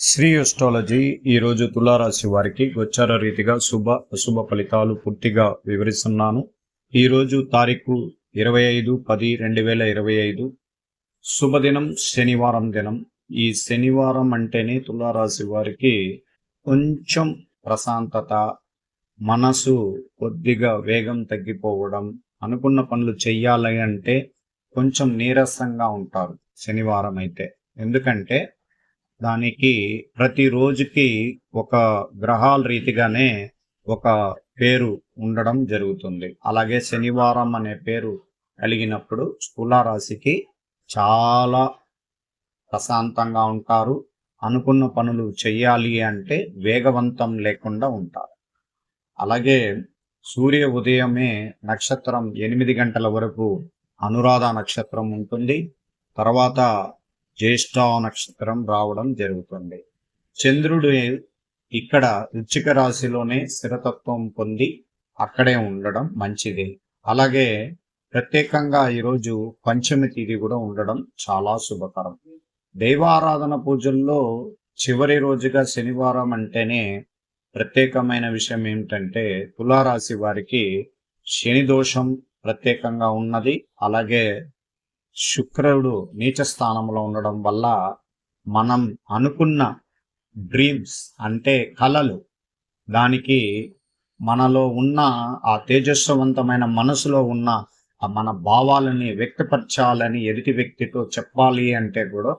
Shri astrology ఈరోజు తులారాశి వారికి గోచార రీతిగా శుభ అశుభ ఫలితాలు పూర్తిగా వివరిస్తున్నాను. ఈరోజు తారీఖు ఇరవై ఐదు పది రెండు వేల ఇరవై ఐదు. శుభదినం శనివారం దినం. ఈ శనివారం అంటేనే తులారాశి వారికి కొంచెం ప్రశాంతత మనసు కొద్దిగా వేగం తగ్గిపోవడం అనుకున్న పనులు చెయ్యాలి అంటే కొంచెం నీరసంగా ఉంటారు శనివారం అయితే. ఎందుకంటే దానికి ప్రతి రోజుకి ఒక గ్రహాల రీతిగానే ఒక పేరు ఉండడం జరుగుతుంది. అలాగే శనివారం అనే పేరు కలిగినప్పుడు స్థూలారాశికి చాలా ప్రశాంతంగా ఉంటారు. అనుకున్న పనులు చెయ్యాలి అంటే వేగవంతం లేకుండా ఉంటారు. అలాగే సూర్య ఉదయమే నక్షత్రం ఎనిమిది గంటల వరకు అనురాధ నక్షత్రం ఉంటుంది. తర్వాత జ్యేష్ఠ నక్షత్రం రావడం జరుగుతుంది. చంద్రుడు ఇక్కడ వృచ్చిక రాశిలోనే స్థిరతత్వం పొంది అక్కడే ఉండడం మంచిది. అలాగే ప్రత్యేకంగా ఈరోజు పంచమి తిథి కూడా ఉండడం చాలా శుభకరం. దైవారాధన పూజల్లో చివరి రోజుగా శనివారం అంటేనే ప్రత్యేకమైన విషయం ఏమిటంటే తులారాశి వారికి శని దోషం ప్రత్యేకంగా ఉన్నది. అలాగే శుక్రుడు నీచ స్థానంలో ఉండడం వల్ల మనం అనుకున్న డ్రీమ్స్ అంటే కళలు దానికి మనలో ఉన్న ఆ తేజస్వంతమైన మనసులో ఉన్న ఆ మన భావాలని వ్యక్తపరచాలని ఎదుటి వ్యక్తితో చెప్పాలి అంటే కూడా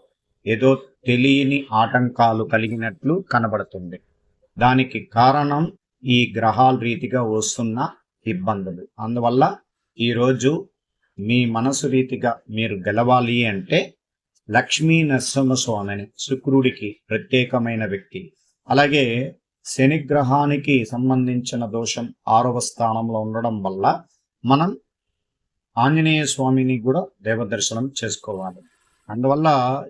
ఏదో తెలియని ఆటంకాలు కలిగినట్లు కనబడుతుంది. దానికి కారణం ఈ గ్రహాల రీతిగా వస్తున్న ఇబ్బందులు. అందువల్ల ఈరోజు మీ మనసు రీతిగా మీరు గెలవాలి అంటే లక్ష్మీ నరసింహస్వామిని శుక్రుడికి ప్రత్యేకమైన వ్యక్తి. అలాగే శనిగ్రహానికి సంబంధించిన దోషం ఆరవ స్థానంలో ఉండడం వల్ల మనం ఆంజనేయ స్వామిని కూడా దేవదర్శనం చేసుకోవాలి. అందువల్ల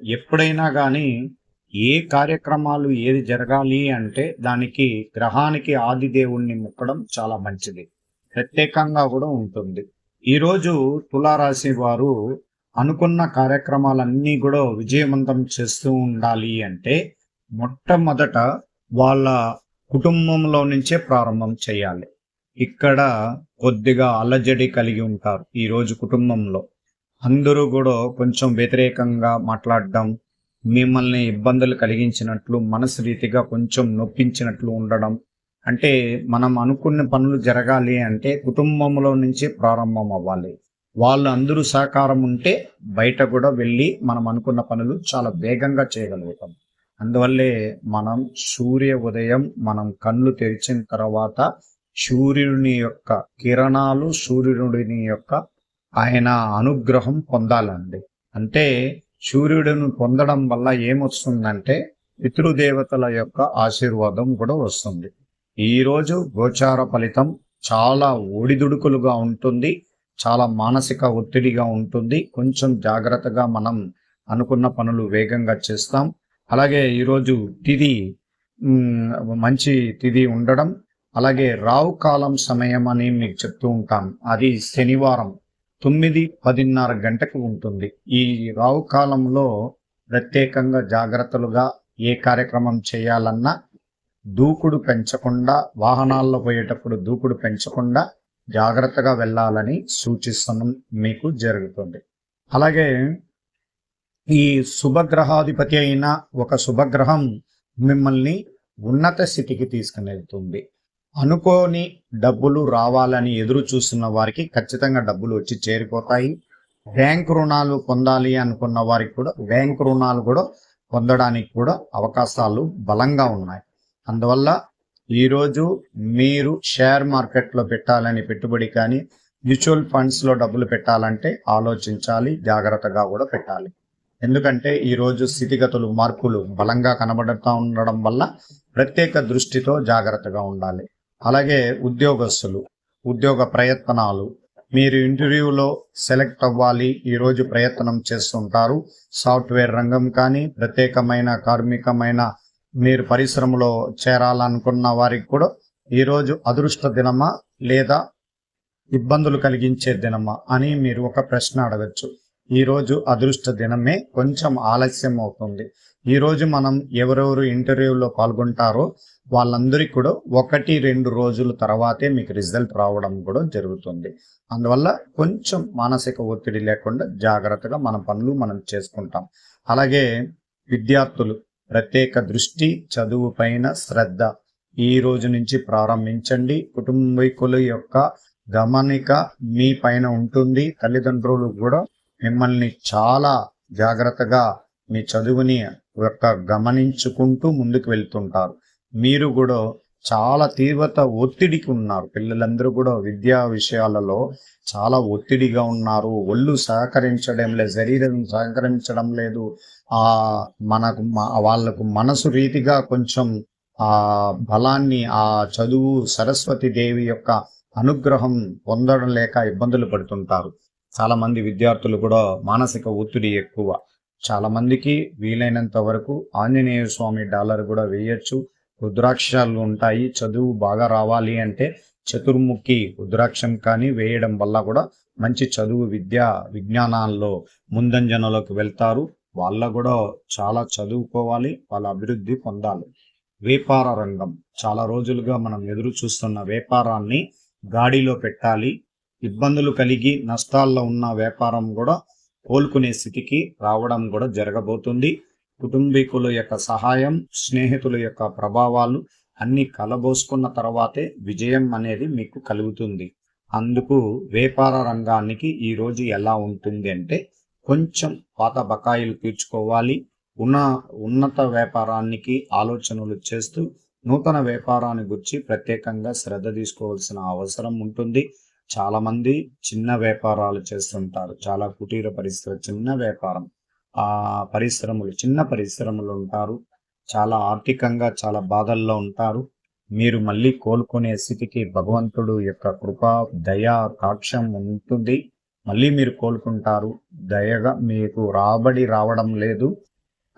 ఎప్పుడైనా కానీ ఏ కార్యక్రమాలు ఏది జరగాలి అంటే దానికి గ్రహానికి ఆది దేవుణ్ణి ముక్కడం చాలా మంచిది. ప్రత్యేకంగా కూడా ఉంటుంది. ఈరోజు తులారాశి వారు అనుకున్న కార్యక్రమాలన్నీ కూడా విజయవంతం చేస్తూ ఉండాలి అంటే మొట్టమొదట వాళ్ళ కుటుంబంలో నుంచే ప్రారంభం చేయాలి. ఇక్కడ కొద్దిగా అలజడి కలిగి ఉంటారు ఈరోజు కుటుంబంలో. అందరూ కూడా కొంచెం వ్యతిరేకంగా మాట్లాడడం మిమ్మల్ని ఇబ్బందులు కలిగించినట్లు మనసు రీతిగా కొంచెం నొప్పించినట్లు ఉండడం అంటే మనం అనుకున్న పనులు జరగాలి అంటే కుటుంబంలో నుంచి ప్రారంభం అవ్వాలి. వాళ్ళు అందరూ సహకారం ఉంటే బయట కూడా వెళ్ళి మనం అనుకున్న పనులు చాలా వేగంగా చేయగలుగుతాం. అందువల్లే మనం సూర్య ఉదయం మనం కళ్ళు తెరిచిన తర్వాత సూర్యుని యొక్క కిరణాలు సూర్యుడిని యొక్క ఆయన అనుగ్రహం పొందాలండి. అంటే సూర్యుడిని పొందడం వల్ల ఏమొస్తుందంటే పితృదేవతల యొక్క ఆశీర్వాదం కూడా వస్తుంది. ఈరోజు గోచార ఫలితం చాలా ఒడిదుడుకులుగా ఉంటుంది చాలా మానసిక ఒత్తిడిగా ఉంటుంది. కొంచెం జాగ్రత్తగా మనం అనుకున్న పనులు వేగంగా చేస్తాం. అలాగే ఈరోజు తిది మంచి తిది ఉండడం అలాగే రావు కాలం సమయం అని మీకు చెప్తూ ఉంటాం. అది శనివారం తొమ్మిది పదిన్నర గంటకు ఉంటుంది. ఈ రావు కాలంలో ప్రత్యేకంగా జాగ్రత్తలుగా ఏ కార్యక్రమం చేయాలన్నా దూకుడు పెంచకుండా వాహనాల్లో పోయేటప్పుడు దూకుడు పెంచకుండా జాగ్రత్తగా వెళ్ళాలని సూచిస్తున్నాం మీకు జరుగుతుంది. అలాగే ఈ శుభగ్రహాధిపతి అయిన ఒక శుభగ్రహం మిమ్మల్ని ఉన్నత స్థితికి తీసుకుని వెళ్తుంది అనుకోని డబ్బులు రావాలని ఎదురు చూస్తున్న వారికి ఖచ్చితంగా డబ్బులు వచ్చి చేరిపోతాయి. బ్యాంక్ రుణాలు పొందాలి అనుకున్న వారికి కూడా బ్యాంక్ రుణాలు కూడా పొందడానికి కూడా అవకాశాలు బలంగా ఉన్నాయి. అందువల్ల ఈరోజు మీరు షేర్ మార్కెట్లో పెట్టాలని పెట్టుబడి కానీ మ్యూచువల్ ఫండ్స్లో డబ్బులు పెట్టాలంటే ఆలోచించాలి జాగ్రత్తగా కూడా పెట్టాలి. ఎందుకంటే ఈరోజు స్థితిగతులు మార్పులు బలంగా కనబడుతూ ఉండడం వల్ల ప్రత్యేక దృష్టితో జాగ్రత్తగా ఉండాలి. అలాగే ఉద్యోగస్తులు ఉద్యోగ ప్రయత్నాలు మీరు ఇంటర్వ్యూలో సెలెక్ట్ అవ్వాలి ఈరోజు ప్రయత్నం చేస్తుంటారు. సాఫ్ట్వేర్ రంగం కానీ ప్రత్యేకమైన కార్మికమైన మీరు పరిశ్రమలో చేరాలనుకున్న వారికి కూడా ఈరోజు అదృష్ట దినమా లేదా ఇబ్బందులు కలిగించే దినమా అని మీరు ఒక ప్రశ్న అడగచ్చు. ఈరోజు అదృష్ట దినమే కొంచెం ఆలస్యం అవుతుంది. ఈరోజు మనం ఎవరెవరు ఇంటర్వ్యూలో పాల్గొంటారో వాళ్ళందరికీ కూడా ఒకటి రెండు రోజుల తర్వాతే మీకు రిజల్ట్ రావడం కూడా జరుగుతుంది. అందువల్ల కొంచెం మానసిక ఒత్తిడి లేకుండా జాగ్రత్తగా మన పనులు మనం చేసుకుంటాం. అలాగే విద్యార్థులు ప్రత్యేక దృష్టి చదువు పైన శ్రద్ధ. ఈ రోజు నుంచి ప్రారంభించండి. కుటుంబీకుల యొక్క గమనిక మీ పైన ఉంటుంది. తల్లిదండ్రులు కూడా మిమ్మల్ని చాలా జాగ్రత్తగా మీ చదువుని యొక్క గమనించుకుంటూ ముందుకు వెళ్తుంటారు. మీరు కూడా చాలా తీవ్రత ఒత్తిడికి ఉన్నారు. పిల్లలందరూ కూడా విద్యా విషయాలలో చాలా ఒత్తిడిగా ఉన్నారు. ఒళ్ళు సహకరించడం లేదు శరీరం సహకరించడం లేదు. ఆ మనకు వాళ్ళకు మనసు రీతిగా కొంచెం ఆ బలాన్ని ఆ చదువు సరస్వతి దేవి యొక్క అనుగ్రహం పొందడం లేక ఇబ్బందులు పడుతుంటారు. చాలా మంది విద్యార్థులు కూడా మానసిక ఒత్తిడి ఎక్కువ. చాలా మందికి వీలైనంత వరకు ఆంజనేయ స్వామి డాలర్ కూడా వేయచ్చు. రుద్రాక్షాలు ఉంటాయి. చదువు బాగా రావాలి అంటే చతుర్ముఖి రుద్రాక్షం కానీ వేయడం వల్ల కూడా మంచి చదువు విద్య విజ్ఞానాల్లో ముందంజనలోకి వెళ్తారు. వాళ్ళ కూడా చాలా చదువుకోవాలి. వాళ్ళ అభివృద్ధి పొందాలి. వ్యాపార రంగం. చాలా రోజులుగా మనం ఎదురు చూస్తున్న వ్యాపారాన్ని గాడిలో పెట్టాలి. ఇబ్బందులు కలిగి నష్టాల్లో ఉన్న వ్యాపారం కూడా కోలుకునే స్థితికి రావడం కూడా జరగబోతుంది. కుటుంబీకుల యొక్క సహాయం స్నేహితుల యొక్క ప్రభావాలు అన్ని కలబోసుకున్న తర్వాతే విజయం అనేది మీకు కలుగుతుంది. అందుకు వ్యాపార రంగానికి ఈరోజు ఎలా ఉంటుంది అంటే కొంచెం పాత బకాయిలు తీర్చుకోవాలి. ఉన్న ఉన్నత వ్యాపారానికి ఆలోచనలు చేస్తూ నూతన వ్యాపారాన్ని గురించి ప్రత్యేకంగా శ్రద్ధ తీసుకోవాల్సిన అవసరం ఉంటుంది. చాలామంది చిన్న వ్యాపారాలు చేస్తుంటారు. చాలా కుటీర పరిశ్రమ చిన్న వ్యాపారం. ఆ పరిశ్రమలు చిన్న పరిశ్రమలు ఉంటారు. చాలా ఆర్థికంగా చాలా బాధల్లో ఉంటారు. మీరు మళ్ళీ కోలుకునే స్థితికి భగవంతుడు యొక్క కృప దయ కాక్షం ఉంటుంది. మళ్ళీ మీరు కోలుకుంటారు. దయగా మీకు రాబడి రావడం లేదు.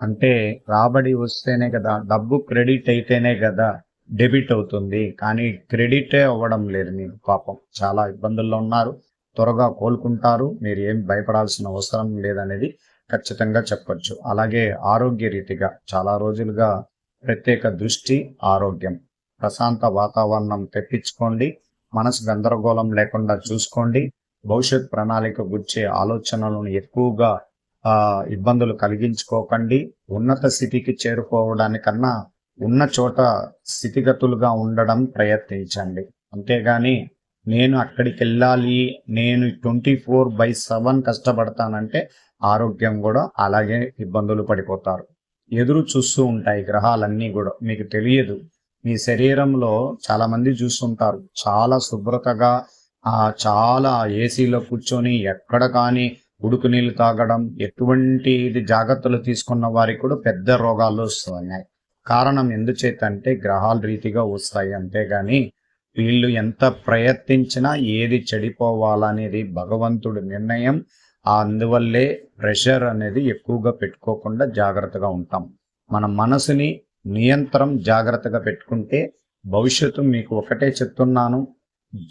అంటే రాబడి వస్తేనే కదా డబ్బు క్రెడిట్ అయితేనే కదా డెబిట్ అవుతుంది. కానీ క్రెడిటే అవ్వడం లేదు మీకు పాపం. చాలా ఇబ్బందుల్లో ఉన్నారు. త్వరగా కోలుకుంటారు. మీరు ఏం భయపడాల్సిన అవసరం లేదనేది ఖచ్చితంగా చెప్పొచ్చు. అలాగే ఆరోగ్య రీతిగా చాలా రోజులుగా ప్రత్యేక దృష్టి ఆరోగ్యం. ప్రశాంత వాతావరణం తెప్పించుకోండి. మనసు గందరగోళం లేకుండా చూసుకోండి. భవిష్యత్ ప్రణాళిక గుర్చే ఆలోచనలను ఎక్కువగా ఇబ్బందులు కలిగించుకోకండి. ఉన్నత స్థితికి చేరుకోవడానికన్నా ఉన్న చోట స్థితిగతులుగా ఉండడం ప్రయత్నించండి. అంతేగాని నేను అక్కడికి వెళ్ళాలి నేను ట్వంటీ ఫోర్ బై సెవెన్ కష్టపడతానంటే ఆరోగ్యం కూడా అలాగే ఇబ్బందులు పడిపోతారు. ఎదురు చూస్తూ ఉంటాయి గ్రహాలన్నీ కూడా. మీకు తెలియదు మీ శరీరంలో చాలా మంది చూస్తుంటారు. చాలా శుభ్రతగా చాలా ఏసీలో కూర్చొని ఎక్కడ కానీ ఉడుకు నీళ్ళు తాగడం ఎటువంటి ఇది జాగ్రత్తలు తీసుకున్న వారికి కూడా పెద్ద రోగాలు వస్తున్నాయి. కారణం ఎందుచేత అంటే గ్రహాల రీతిగా వస్తాయి అంతేగాని వీళ్ళు ఎంత ప్రయత్నించినా ఏది చెడిపోవాలనేది భగవంతుడి నిర్ణయం. అందువల్లే ప్రెషర్ అనేది ఎక్కువగా పెట్టుకోకుండా జాగ్రత్తగా ఉంటాం. మన మనసుని నియంత్రం జాగ్రత్తగా పెట్టుకుంటే భవిష్యత్తు మీకు ఒకటే చెప్తున్నాను.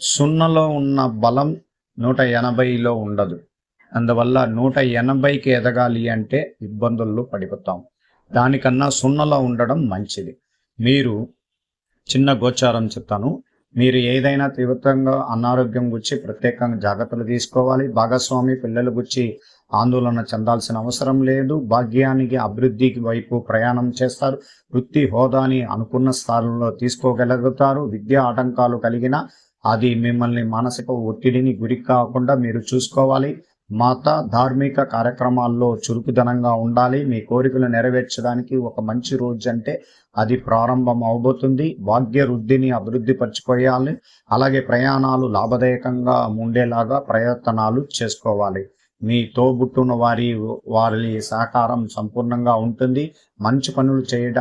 సున్నలో ఉన్న బలం నూట ఎనభైలో ఉండదు. అందువల్ల నూట ఎనభైకి ఎదగాలి అంటే ఇబ్బందుల్లో పడిపోతాం. దానికన్నా సున్నలో ఉండడం మంచిది. మీరు చిన్న గోచారం చెప్తాను. మీరు ఏదైనా తీవ్రంగా అనారోగ్యం గురించి ప్రత్యేకంగా జాగ్రత్తలు తీసుకోవాలి. భాగస్వామి పిల్లల గురించి ఆందోళన చెందాల్సిన అవసరం లేదు. భాగ్యానికి అభివృద్ధికి వైపు ప్రయాణం చేస్తారు. వృత్తి హోదాని అనుకున్న స్థానంలో తీసుకోగలుగుతారు. విద్యా ఆటంకాలు కలిగిన అది మిమ్మల్ని మానసిక ఒత్తిడిని గురి కాకుండా మీరు చూసుకోవాలి. మత ధార్మిక కార్యక్రమాల్లో చురుకుదనంగా ఉండాలి. మీ కోరికలు నెరవేర్చడానికి ఒక మంచి రోజు అంటే అది ప్రారంభం అవబోతుంది. భాగ్య వృద్ధిని అభివృద్ధి పరచుకోవాలి అలాగే ప్రయాణాలు లాభదాయకంగా ఉండేలాగా ప్రయత్నాలు చేసుకోవాలి. మీ తోబుట్టున వారి వారి సహకారం సంపూర్ణంగా ఉంటుంది. మంచి పనులు చేయడానికి